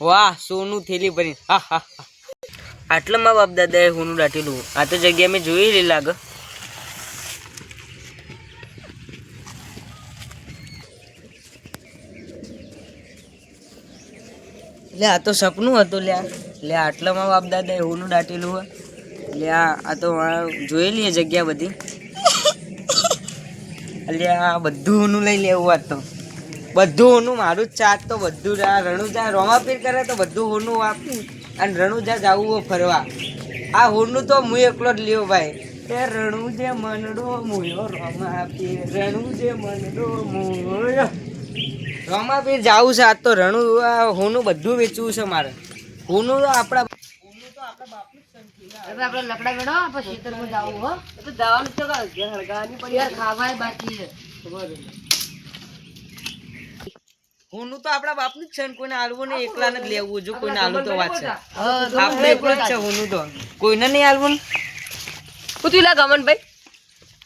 વાહ, સોનું થેલી ભરી. હા. આટલામાં બાપ દાદાએ હોનું દાટેલું આ તો જગ્યા મેં રે લાગે. એટલે આ તો સપનું હતું લ્યા એટલે આટલામાં બાપ દાદાએ હોનું દાટેલું હોય. એટલે આ તો જોયેલી જગ્યા બધી. એટલે આ બધું હું લઈ લેવું આ તો. બધું હોનું મારું જ ચાત તો બધું રણુજા રોમાપીર કરે તો બધું હોનું આપું. અને રણુજા જવું ફરવા. આ હોનું તો હું એકલો જ લ્યો ભાઈ. એ રણુજે મનડો મુયો રોમાપીર રણુજે મનડો મુયો. રોમાપીર જાવું છે આજ તો રણુ હોનું બધું વેચવું છે મારે. હોનું તો આપણા આપણા આપણે લકડા પછી ખેતરમાં જાવું હો. તો જવાનું તો ખાવાય બાકી છે. હોનું તો આપણા બાપનું જ છે ને કોઈને આલવું નહીં એકલાને જ લેવું જો કોઈને આલવું તો વાત છે. આપણે એકલો જ છે હોનું તો કોઈને નહીં આલવું ને? પૂછી લે ગમનભાઈ.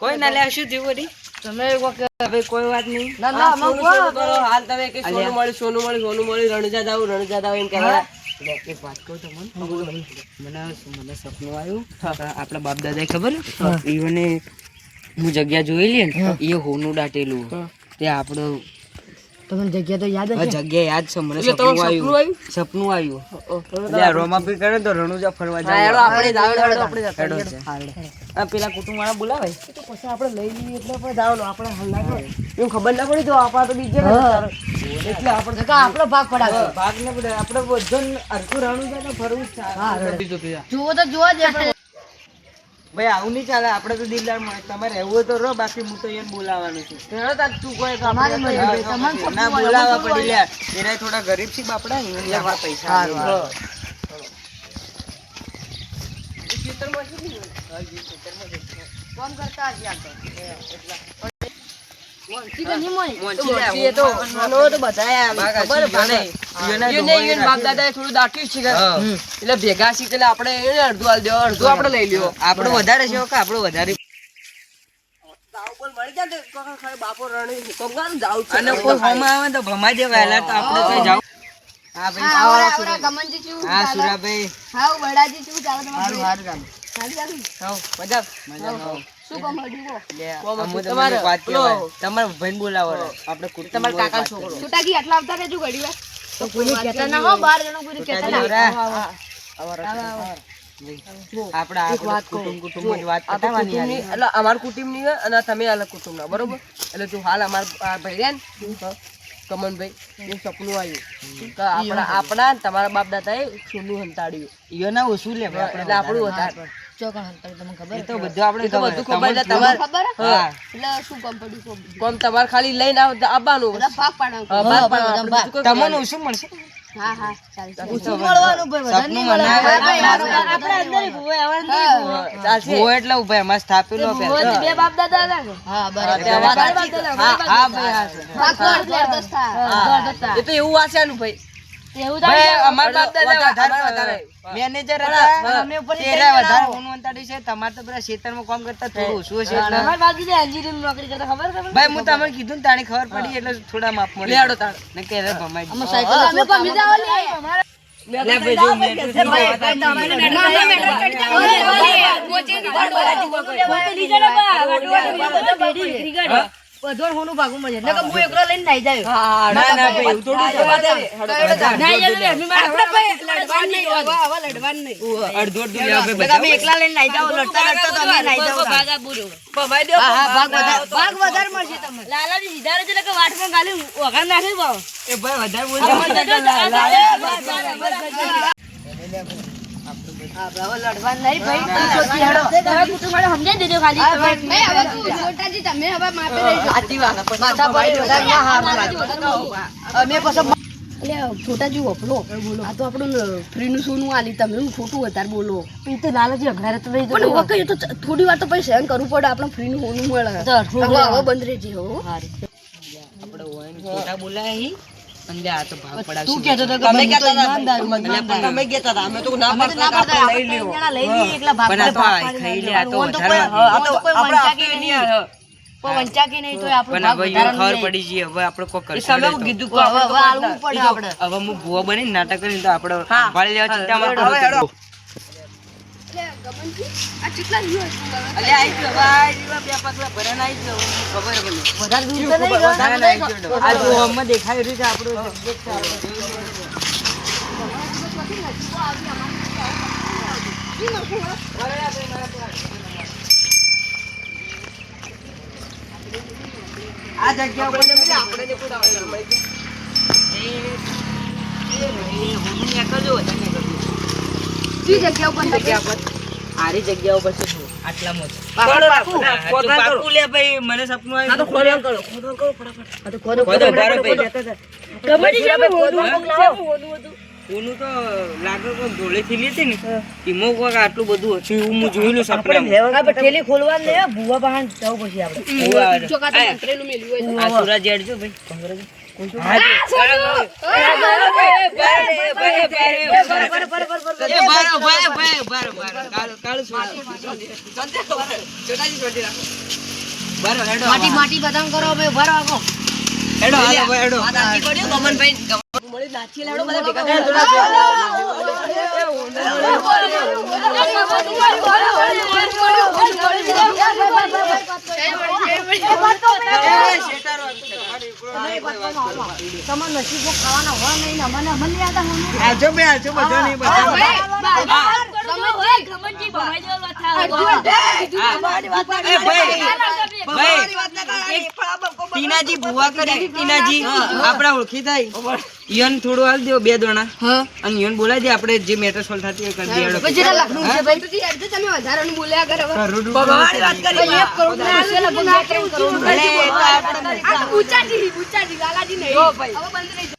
કોઈ ના લે શું થયું વળી? તમે એક વખત હવે કોઈ વાત નહીં. ના ના અમે કરો હાલ તમે કે સોનું મળી સોનું મળી સોનું મળી રણજા જાવ રણજા જાવ એમ કહેવા એક વાત કહું તમને? મને મને સપનું આવ્યું? આપણા બાપ દાદાએ ખબર ઈવને હું જગ્યા જોયેલી ને એ હોનું દાટેલું તે આપણો તમને જગ્યા તો યાદ છે? જગ્યા યાદ છે મને સપનું આવ્યું. સપનું આવ્યું? એટલે રોમા પી કરે તો રણુજા ફરવા જાવ આપણે આપણે હેડો છે. આ પેલા કુટુંબ વાળા બોલાવાય પછી આપણે લઈ લઈએ એટલે પણ જાવ આપણે હલ્લા ના એવું ખબર ના પડી તો આપણા તો બીજે એટલે આપણે આપણો ભાગ પડાવે ભાગ ને બધા આપણે બધો અરખું રણુજા તો ફરવું છે. જુઓ તો જોવા જ ભાઈ આવું નહીં ચાલે આપણે તો દિલદાર મળે તમારે રહેવું હોય તો રહો બાકી હું તો એને બોલાવાનું છું. તું કોઈ તો આપણે તમારી મરજી, તમારે સપનું ના બોલાવા પડી લ્યા એના થોડા ગરીબ છે બાપડા એટલે પૈસા આલે. ફોન કરતા ભેગા હોમાં આવે તો ભમાઈ કઈ જાવ ભાઈ આવો આ સુરા- હા સુરાભાઈ તમારે? ભાઈને બોલાવો. આપણે કુટુંબ તો કોઈને કહેતા ના હો બાર જણા કોઈને કહેતા ના. કુટુંબ અમાર કુટુંબની છે અને તમે અલગ કુટુંબ ના બરોબર? એટલે જો હાલ અમાર ભાઈ રહ્યા ને કમનભાઈ એ સપનું આવ્યું. કે આપણા આપણા તમારા બાપ દાદાએ સોનું હંતાડ્યું. ઈયોના ઓછું લે ભાઈ, એટલે આપણું વધારે. વધારે એ તો બધું આપણે એ તો ખબર. બધું ખબર એટલે તમને તમારે હા. કોમ તમારે ખાલી લઈને આવ આવવાનું ભાગ પાડવાનું. તમને ઓછું મળશે ઓછું મળવાનું ભાઈ, વધારે નહીં મળવાનું. આપણે અંદર ભૂવે, હવે અંદર ભૂવે. એટલે ઊભા એમાં સ્થાપેલો પેલા. બે બાપ દાદા હતા હા, ત્યાં હા, હા ભાઈ, હા, છે. હા. એ તો એવું વાંચ્યાનું ભાઈ મેનેજર હતા વધારે ના છે તમારે તો પેલા ખેતરમાં કામ કરતા થોડું ઓછું બાજુથી engineering નોકરી કરતા ખબર તમને? ભાઈ હું તમને કીધું ને તાણી ખબર પડી એટલે થોડા માપ મળે લેડો તાણ. ને કે રે ભમાઈ ગયું. હા, અમે પણ બીજા ઓલી. લે ભાઈ, આવી. ના, ના. બધો હોનું ભાગું મળે એટલે કે હું એકલો લઈને નાઈ જાયો. ના, ના, ભાઈ, એવું થોડું છે. નાઈ જાયો એટલે એમની મારે હવે નહીં, હવે- હવે નહીં. અડધું અડધું લેવા ભાઈ બધા. તમે એકલા લઈને નાઈ જાઓ, લડતા લડતા તમે નાઈ જાઓ. હા, હા, ભાગ વધારે- ભાગ વધારે મળશે તમને. એ ભાઈ વધારે બોલતા હા, હવે લડવાનું નહીં ભાઈ. તું હા, ભાઈ. વધારે ના હાથ છોટા જુઓ પેલો આ તો આપણું ફ્રી નું સોનું આલી તમે હું ખોટું વધારે બોલો એ તો લાલજી અઘારે તો થોડી વાર તો પછી સહન કરવું પડે આપણે ફ્રી નું સોનું મળે હવે બંધ રહેજે હો બોલાય. હી આ તો ભાગ પડાવશે તું કહેતો હતો કે તમે કહેતા હતા, ઈમાનદાર, ઈમાનદાર. તમે કહેતા હતા અમે તો ના પાડતા લઈ લ્યો. લઈ લઈએ એકલા ભાગ પણ આ તો ભાગ આ પાડીને ખાઈ લે આ તો ઓન તો વધારે કોઈ- હા, આ તો કોઈ આપણે વંચા આપીએ કે નહીં, હા. પણ વંચા કે નહીં તોય આપણો ભાગ ખબર પડી જઈએ હવે આપણે કોઈ કરશું તમે કીધું હવે હવે આલવું પડે આપણે. હવે હું ભૂવા બની નાટક કરીને તો આપણે ભાળી લેવા ચિંતા માં હેડો. આ કેટલા દિવસ અલે આઈ ગયો. હવે આઈ બે પગલા ભરાને આઈ ગયો. ખબર મને વધારે દૂર તો નહીં વધારે આઈ ગયો આ જો હમણાં દેખાઈ રહ્યું છે આપણું આ જગ્યા ઉપર આપણે ને નહીં. એ એ હું નીકળજો વધારે નીકળજો કઈ જગ્યા ઉપર જગ્યા પર આરી જગ્યા ઉપર છે આટલા આટલામાં જ પાકું, કરો. લે ભાઈ મને સપનું આવ્યું તો આવ્યું કરો. ખોદકામ કરો ફટાફટ. તો ખોદો, ખોદો, ખોદો, બારો ખોદો, ભાઈ. ખોદો. ભાઈ, ઓનું તો લાગે કોઈ ધોળે થી લીધી ને એમાં કોઈક આટલું બધું હતું એવું હું હા, પણ થેલી ખોલવાની નહીં, હો. ભૂવા બહાન જવું પછી આપણે. એવું જો કાં તો આ- મેલ્યું હોય આ સુરજ હેડજો જો. ભાઈ હેડો. માટી માટી બદામ કરો ભાઈ ઊભા રહો આગો. હેડો, હાલો, ભાઈ, હેડો. મળી નાચી લેવડો બધા ભેગા થયા. તમારે એકલો ના એક વાત કરો. તમારા નસીબમાં ખાવાના હોય નહીં ને યાદ આજો બે આજો બધા નહીં બધા એ ભાઈ ભાઈ ટીનાજી ભુવા કરી ટીનાજી આપડા ઓળખી થાય. ઈયોને થોડું હાલ દો બે દોણા અને યન બોલાવી દે આપણે જે મેટર સોલ્વ થતી એ કરી દે પછી જેટલા લાખનું છે ભાઈ. તો યાર, તમે વધારાનું બોલ્યા કરો ભગવાન વાત કરી. ભાઈ, એક કરોડ ના બે ત્રણ કરોડ. અલે, તો આપણે આ ઊંચાજી, લાલાજી નહીં. હવે બંધ નહીં.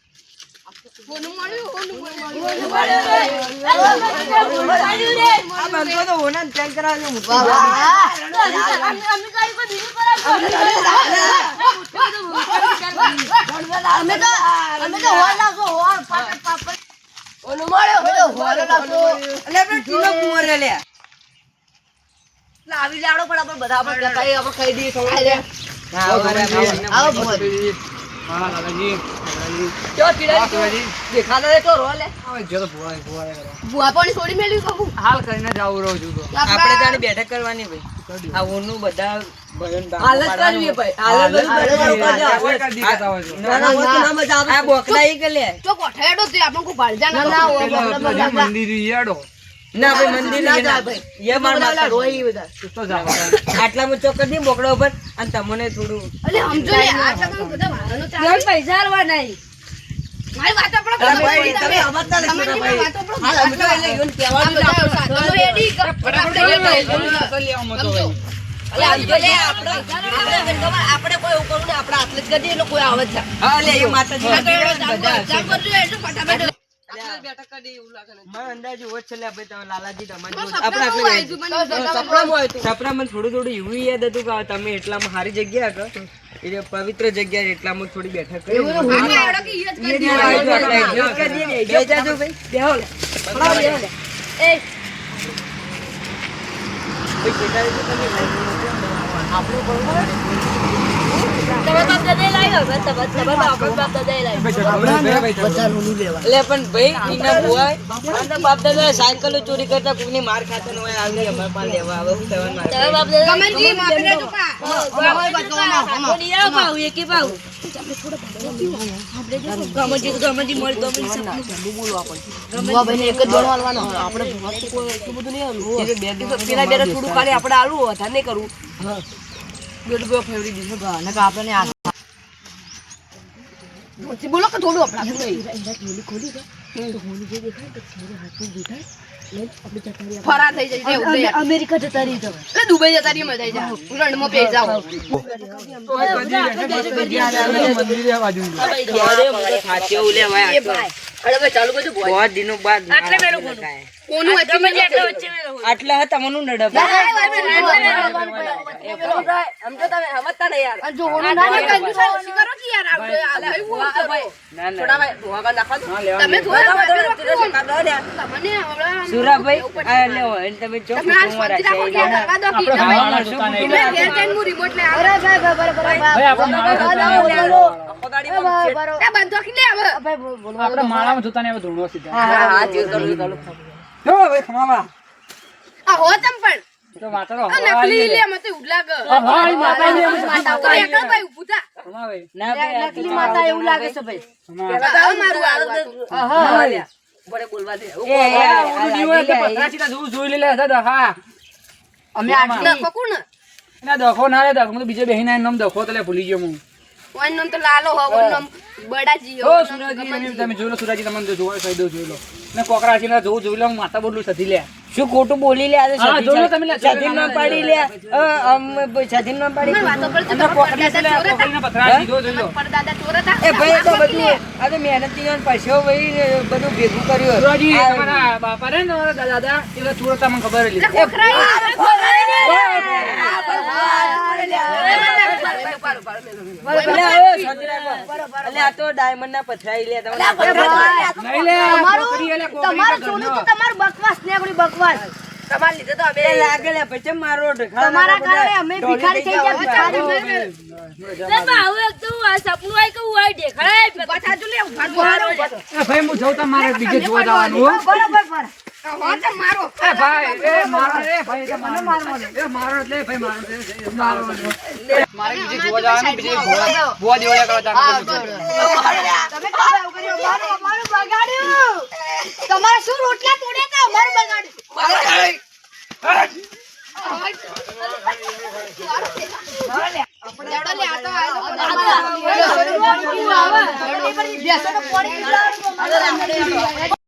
હોનું મળ્યું, હોનું મળ્યું. આ બંધો તો હોનાને ચેક કરાવજો. વાહ, વાહ. અમે તો અમે તો હોલ લાવશો, હોલ. પાટણ, પાપડ. અમે તો હોલ લાવશો. અલે આપણે ટીનો કુંવર લે. એટલે આવી લાડો પણ આપણે બધા આપણે હોય, આપણે કહી દઈએ આવો આવો દેખાતા રો લે. તાણી બેઠક કરવાની ભાઈ. આ ઓનું બધા છે. બેઠક. આ કે લે તે ના ના. ના ભાઈ મંદિર ના જા ભાઈ. એ માર બધા માથા રોય આટલા મુ આટલામાં ની નહીં બોકડા ઉપર અને તમને થોડું અલે સમજો ને આ ટકા બધા વાળાનો ચાલે. મારી વાત આપણો અરે ભાઈ, તમે તમે સમજતા નથી ભાઈ. હા અમે તો એટલે આ કહેવાનું જ એડી ફટાફટ. સમજો. અલે તો લે, આપણે- આપણે કોઈ ઉપર આપણે આટલે જ કરીએ એટલે કોઈ આવે ના. હા લે એ માતાજી તમે લાલાજી તમારી તો જોડે- આપણે સપનામાં આટલે આવ્યું ગઈ. મને. સપનામાં હોય તો. સપનામાં થોડું થોડું એવું યાદ હતું કે તમે એટલામાં સારી જગ્યા એટલે પવિત્ર જગ્યા એટલામાં થોડી બેઠક કરી. લે. પણ ચોરી કરતા થોડું ખાલી આપણે આલવું, વધારે નહીં કરવું. બેવ ફેવરી દીધું. બોલો કે થોડું આપણા ફરાર થઈ જાય. અમેરિકા જતા રહી તમે એટલે દુબઈ જતા રહી મજા જાય લંડનમાં પેઈ જાઓ આટલા હતા મનું નડપ યાર ના ને આ ભાઈ હું ભાઈ, ના ના. ધોવા નાખો તમે ધોવા ને. તમને સુરાભાઈ આ લેવો તમે તમે આ શાંતિ રાખો કે કરવા દો કે તમે ઘેર જઈને હું. ભાઈ આપણે માળામાં જોતા નહીં હવે. ધૂણો સીધા. હા, હા, આ હો તમ પણ. તો વાતરો નકલી લે. મને તો એવું ભાઈ, માતા લે, અમે માતા ઉપર એકલા ભાઈ ઊભું થા. ખમાવે ના ભાઈ. તો મારું આ હા. બોલવા દે. જીવો જોઈ લે લે દખા. ના રે દખો. તો બીજે બેહીને એનું નામ દખો તો ભૂલી ગયો હું. ઓનું નામ તો લાલો હો, ઓનું નામ બડાજી હો, ઓ સુરાજી. તમે જોઈ લો સુરાજી તમને જોવા કહી દઉં જોઈ લો. ને કોકરા છે જોવું જોઈ લો માતા બોલું સધી લે. શું ખોટું બોલી લે આજે સતી છે. તમે લે, સધી નામ પાડી લે. અમ સધી નામ પાડી. વાતો પર તો પરદાદા ચોર હતા? પથરા સીધો જોઈ લો. પરદાદા ચોર હતા? એ ભાઈ તો બધું આજે મહેનતથી અને પરસેવો વહી બધું ભેગું કર્યું. સુરાજી તમારા બાપા રે ને દાદા એ સુરત તમને ખબર જ એટલે ખોખરાઈ. અલે, હવે શાંતિ રાખો. અલે, આ તો ડાયમંડ ના પથરાઈ લે તમને નહીં લે કોકરી એટલે કોકરી તમારું તો સોનું ઘરનો. તો તમારું બકવાસ નીકળ્યું, લીધે તો અમે એ પછી મારો તમારા કારણે અમે ભિખારી થઈ ગયા, ભિખારી. પાછા લે, ઊભા રહો, ઊભા રહો, ઊભા રહો. એ ભાઈ હું જઉં તમારે બીજે જોવા જવાનું હો. બરોબર, બરોબર. આ હોત મારો. એ ભાઈ એ મારો રે ભાઈ એ મને મારવાનો એ મારો એટલે ભાઈ મારો છે, એ મારો છે. મારે બીજે જોવા જવાનું બીજે ભોળા ભોળા દિવાળા કરવા જવાનું તમે કેમ આવું કર્યું? અમારું- અમારું બગાડ્યું. તમારે શું રોટલા તોડ્યા હતા? અમારું બગાડ્યું. લેવડો